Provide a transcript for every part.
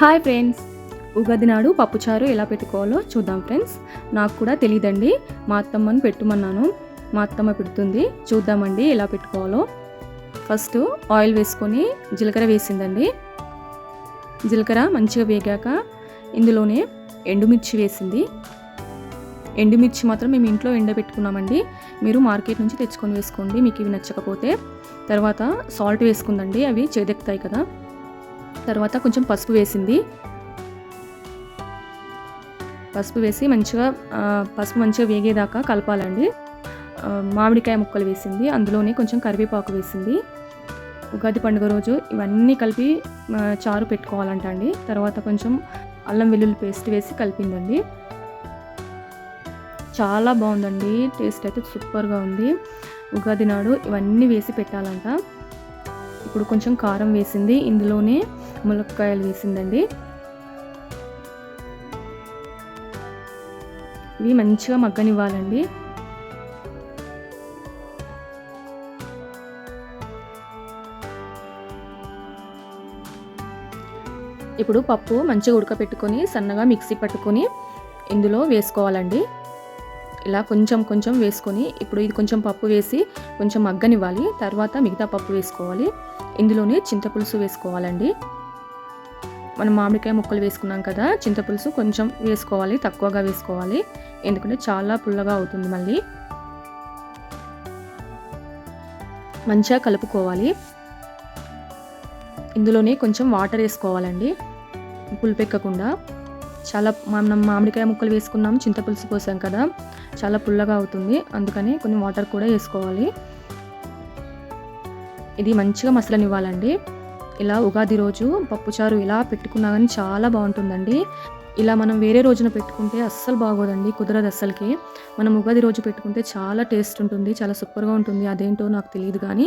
Hi friends. Ugadi నాడు పప్పుచారు ఎలా పెట్టుకోవాలో చూద్దాం ఫ్రెండ్స్. నాకు కూడా తెలియదండి మా అత్తమ్మని పెట్టుమన్నాను. మా అత్తమ్మ పెడుతుంది. చూద్దామండి ఎలా పెట్టుకోవాలో. ఫస్ట్ ఆయిల్ వేసుకొని జీలకర్ర వేసిందండి. జీలకర్ర మంచిగా వేగాక ఇందులోనే ఎండుమిర్చి వేసింది. ఎండుమిర్చి మాత్రం మేము ఇంట్లో ఎండబెట్టుకున్నామండి. మీరు మార్కెట్ నుంచి తెచ్చుకొని వేసుకోండి. మీకు ఇవి నచ్చకపోతే. తర్వాత సాల్ట్ వేసుకుందండి. అవి చేదెక్కుతాయి కదా. తర్వాత కొంచెం పసుపు వేసింది. పసుపు వేసి మంచిగా పసుపు మంచిగా వేగేదాకా కలపాలండి. మామిడికాయ ముక్కలు వేసింది. అందులోనే కొంచెం కరివేపాకు వేసింది. ఉగాది పండుగ రోజు ఇవన్నీ కలిపి చారు పెట్టుకోవాలంట అండి తర్వాత కొంచెం అల్లం వెల్లుల్లి పేస్ట్ వేసి కలిపిందండి. చాలా బాగుందండి. టేస్ట్ అయితే సూపర్గా ఉంది. ఉగాది నాడు ఇవన్నీ వేసి పెట్టాలంట. ఇప్పుడు కొంచెం కారం వేసింది. ఇందులోనే ములక్కాయలు వేసిందండి. ఇవి మంచిగా మగ్గనివ్వాలండి. ఇప్పుడు పప్పు మంచిగా ఉడకపెట్టుకొని సన్నగా మిక్సీ పట్టుకొని ఇందులో వేసుకోవాలండి. ఇలా కొంచెం కొంచెం వేసుకొని ఇప్పుడు ఇది కొంచెం పప్పు వేసి కొంచెం మగ్గనివ్వాలి. తర్వాత మిగతా పప్పు వేసుకోవాలి. ఇందులోనే చింతపులుసు వేసుకోవాలండి. మనం మామిడికాయ ముక్కలు వేసుకున్నాం కదా చింతపులుసు కొంచెం వేసుకోవాలి తక్కువగా వేసుకోవాలి. ఎందుకంటే చాలా పుల్లగా అవుతుంది మళ్ళీ. మంచిగా కలుపుకోవాలి. ఇందులోనే కొంచెం వాటర్ వేసుకోవాలండి. పులిపెక్కకుండా చాలా మనం మామిడికాయ ముక్కలు వేసుకున్నాం చింతపులుసు పోసాం కదా. చాలా పుల్లగా అవుతుంది. అందుకని కొన్ని వాటర్ కూడా వేసుకోవాలి. ఇది మంచిగా మసలనివ్వాలండి. ఇలా ఉగాది రోజు పప్పుచారు ఇలా పెట్టుకున్నా కానీ చాలా బాగుంటుందండి. ఇలా మనం వేరే రోజున పెట్టుకుంటే అస్సలు బాగోదండి కుదరదు అస్సలకి. మనం ఉగాది రోజు పెట్టుకుంటే చాలా టేస్ట్ ఉంటుంది చాలా సూపర్గా ఉంటుంది అదేంటో నాకు తెలియదు కానీ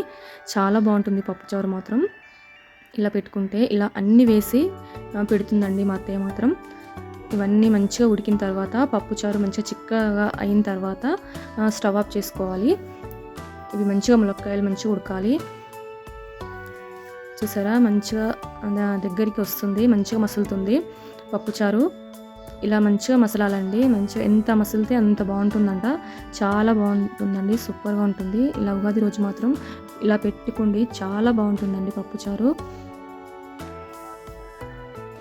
చాలా బాగుంటుంది పప్పుచారు మాత్రం. ఇలా పెట్టుకుంటే ఇలా అన్నీ వేసి పెడుతుందండి మా అత్తయ్య మాత్రం. ఇవన్నీ మంచిగా ఉడికిన తర్వాత పప్పుచారు మంచిగా చిక్కగా అయిన తర్వాత స్టవ్ ఆఫ్ చేసుకోవాలి. ఇవి మంచిగా ములక్కాయలు మంచిగా ఉడకాలి. చూసారా? మంచిగా దగ్గరికి వస్తుంది మంచిగా మసులుతుంది పప్పుచారు ఇలా మంచిగా మసలాలండి. మంచిగా ఎంత మసిలితే అంత బాగుంటుందంట. చాలా బాగుంటుందండి సూపర్గా ఉంటుంది. ఇలా ఉగాది రోజు మాత్రం ఇలా పెట్టుకోండి చాలా బాగుంటుందండి పప్పుచారు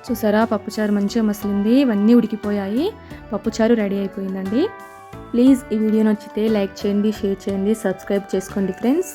చూసారా? పప్పుచారు మంచిగా మసిలింది ఇవన్నీ ఉడికిపోయాయి. పప్పుచారు రెడీ అయిపోయిందండి. ప్లీజ్ ఈ వీడియో నచ్చితే లైక్ చేయండి షేర్ చేయండి సబ్స్క్రైబ్ చేసుకోండి ఫ్రెండ్స్.